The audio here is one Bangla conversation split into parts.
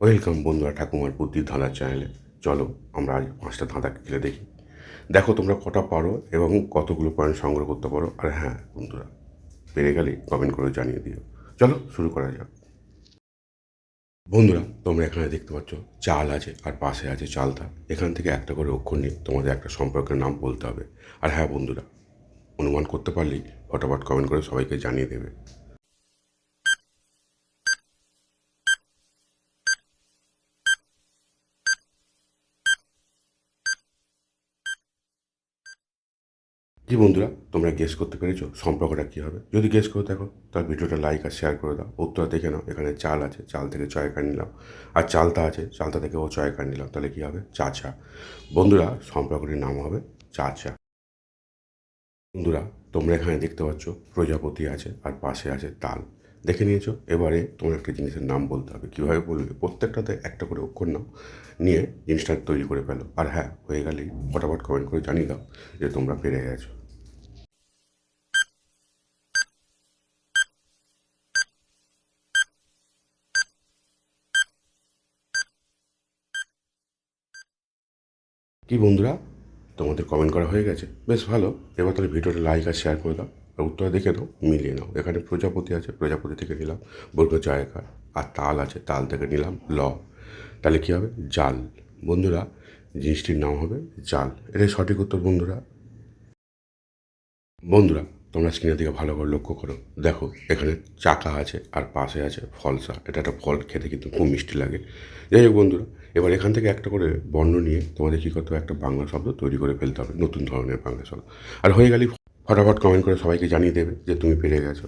ওয়েলকাম বন্ধুরা ঠাকুমার বুদ্ধির ধাঁধার চ্যানেলে। চলো আমরা আজ পাঁচটা ধাঁধা খেলে দেখি। দেখো তোমরা কটা পারো এবং কতগুলো পয়েন্ট সংগ্রহ করতে পারো। আর হ্যাঁ বন্ধুরা, পেরে গেলে কমেন্ট করে জানিয়ে দিও। চলো শুরু করা যাক। বন্ধুরা, তোমরা এখানে দেখতে পাচ্ছ, চাল আছে আর পাশে আছে চালতা এখান থেকে একটা করে অক্ষর নিয়ে তোমাদের একটা সম্পর্কের নাম বলতে হবে। আর হ্যাঁ বন্ধুরা, অনুমান করতে পারলেই ফটাফট কমেন্ট করে সবাইকে জানিয়ে দেবে। কি বন্ধুরা, তোমরা গেস করতে পেরেছ সম্পর্কটা কী হবে। যদি গেস করে দেখো তাহলে ভিডিওটা লাইক আর শেয়ার করে দাও। উত্তর দেখে নাও, এখানে চাল আছে, চাল থেকে চয়কার নিলাম। আর চালতা আছে চালতা থেকে ও চয়কার নিলাম, তাহলে কী হবে? চাচা। বন্ধুরা, সম্পর্কটির নাম হবে চাচা। বন্ধুরা, তোমরা এখানে দেখতে পাচ্ছ, প্রজাপতি আছে, আর পাশে আছে তাল। দেখে নিয়েছো? এবারে তোমার একটা জিনিসের নাম বলতে হবে। কীভাবে বলবে? প্রত্যেকটাতে একটা করে অক্ষর নাম নিয়ে জিনিসটা তৈরি করে ফেলো। আর হ্যাঁ হয়ে গেলেই ফটাফট কমেন্ট করে জানিয়ে দাও যে তোমরা পেরে গেছো। কি বন্ধুরা? তোমাদের কমেন্ট করা হয়ে গেছে। বেশ ভালো। এবার তাহলে ভিডিওটা লাইক আর শেয়ার করে দাও। আর উত্তর দেখে দাও মিলিয়ে নাও। এখানে প্রজাপতি আছে, প্রজাপতি থেকে নিলাম বর্গ জায়গা আর তাল আছে, তাল থেকে নিলাম ল। তাহলে কী হবে? জাল। বন্ধুরা, জিনিসটির নাম হবে জাল। এটাই সঠিক উত্তর, বন্ধুরা। বন্ধুরা তোমরা স্ক্রিনের দিকে ভালো করে লক্ষ্য করো। দেখো, এখানে চাকা আছে আর পাশে আছে ফলসা। এটা একটা ফল, খেতে কিন্তু খুব মিষ্টি লাগে। যাই হোক বন্ধুরা, এবার এখান থেকে একটা করে বর্ণ নিয়ে তোমাদের কী করতে হবে? একটা বাংলা শব্দ তৈরি করে ফেলতে হবে, নতুন ধরনের বাংলা শব্দ। আর হয়ে গেলেই ফটাফট কমেন্ট করে সবাইকে জানিয়ে দেবে যে তুমি পেরে গেছো।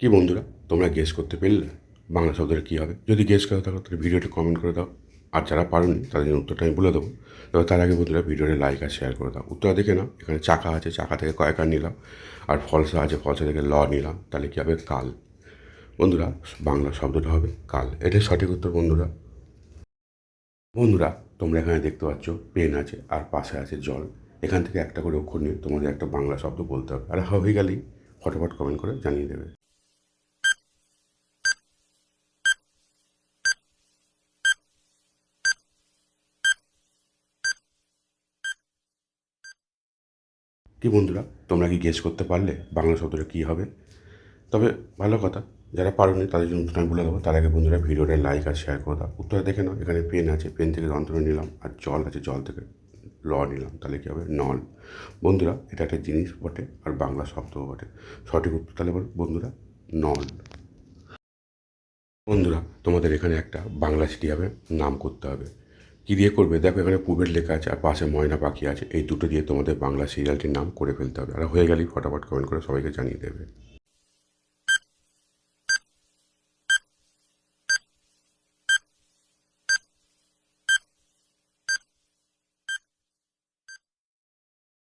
কি বন্ধুরা? তোমরা গেস করতে পারলে বাংলা শব্দটা কী হবে? যদি গেস করে থাকো তাহলে ভিডিওটা কমেন্ট করে দাও। আর যারা পারোনি, তাদের উত্তরটা আমি বলে দেবো। তবে তার আগে বন্ধুরা ভিডিওটা লাইক আর শেয়ার করে দাও। উত্তর দেখে নাও। এখানে চাকা আছে, চাকা থেকে কয়েকার নিলাম। আর ফলসা আছে ফলসা থেকে ল নিলাম। তাহলে কী হবে? কাল। বন্ধুরা, বাংলা শব্দটা হবে কাল। এটাই সঠিক উত্তর, বন্ধুরা। বন্ধুরা, তোমরা এখানে দেখতে পাচ্ছ পেন আছে আর পাশে আছে জল। এখান থেকে একটা করে অক্ষর নিয়ে তোমাদের একটা বাংলা শব্দ বলতে হবে। আর হয়ে গেলেই ফটাফট কমেন্ট করে জানিয়ে দেবে। কি বন্ধুরা, তোমরা কি গেস করতে পারলে বাংলা শব্দটা কী হবে? তবে ভালো কথা, যারা পারো পারোনি তাদের জন্য বলে দেবো। তার আগে বন্ধুরা ভিডিওটা লাইক আর শেয়ার করে দাও। উত্তর দেখে নাও, এখানে পেন আছে পেন থেকে যন্ত্রণা নিলাম আর জল আছে, জল থেকে ল নিলাম। তাহলে কী হবে? নল বন্ধুরা, এটা একটা জিনিস বটে আর বাংলা শব্দও বটে। সঠিক উত্তর তাহলে বল, বন্ধুরা নল বন্ধুরা, তোমাদের এখানে একটা বাংলা সিটি হবে, নাম করতে হবে। কী দিয়ে করবে? দেখো, এখানে পুবের লেখা আছে, আর পাশে ময়না পাখি আছে। এই দুটো দিয়ে তোমাদের বাংলা সিরিয়ালটির নাম করে ফেলতে হবে। আর হয়ে গেলেই ফটাফট কমেন্ট করে সবাইকে জানিয়ে দেবে।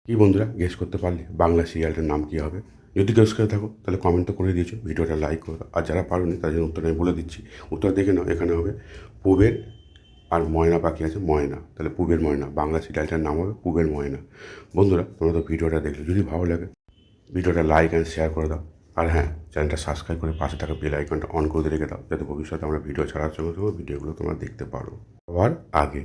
কি বন্ধুরা গেস করতে পারলে বাংলা সিরিয়ালটার নাম কী হবে? যদি গেস করে থাকো, তাহলে কমেন্ট তো করে দিয়েছ, ভিডিওটা লাইক করো। আর যারা পারোনি, তাদের উত্তর আমি বলে দিচ্ছি। উত্তর দেখে নাও, এখানে হবে পুবের আর ময়না পাখি আছে ময়না, তাহলে পুবের ময়না, বাংলা সিরিয়ালটার নাম হবে পুবের ময়না। বন্ধুরা, তোমরা তো ভিডিওটা দেখলে, যদি ভালো লাগে, ভিডিওটা লাইক অ্যান্ড শেয়ার করে দাও। আর হ্যাঁ চ্যানেলটা সাবস্ক্রাইব করে পাশে থাকা বেল আইকনটা অন করে রেখে দাও, যাতে ভবিষ্যতে আমরা ভিডিও ছাড়ার সঙ্গে সঙ্গে ভিডিওগুলো তোমরা দেখতে পারো। আবার আগে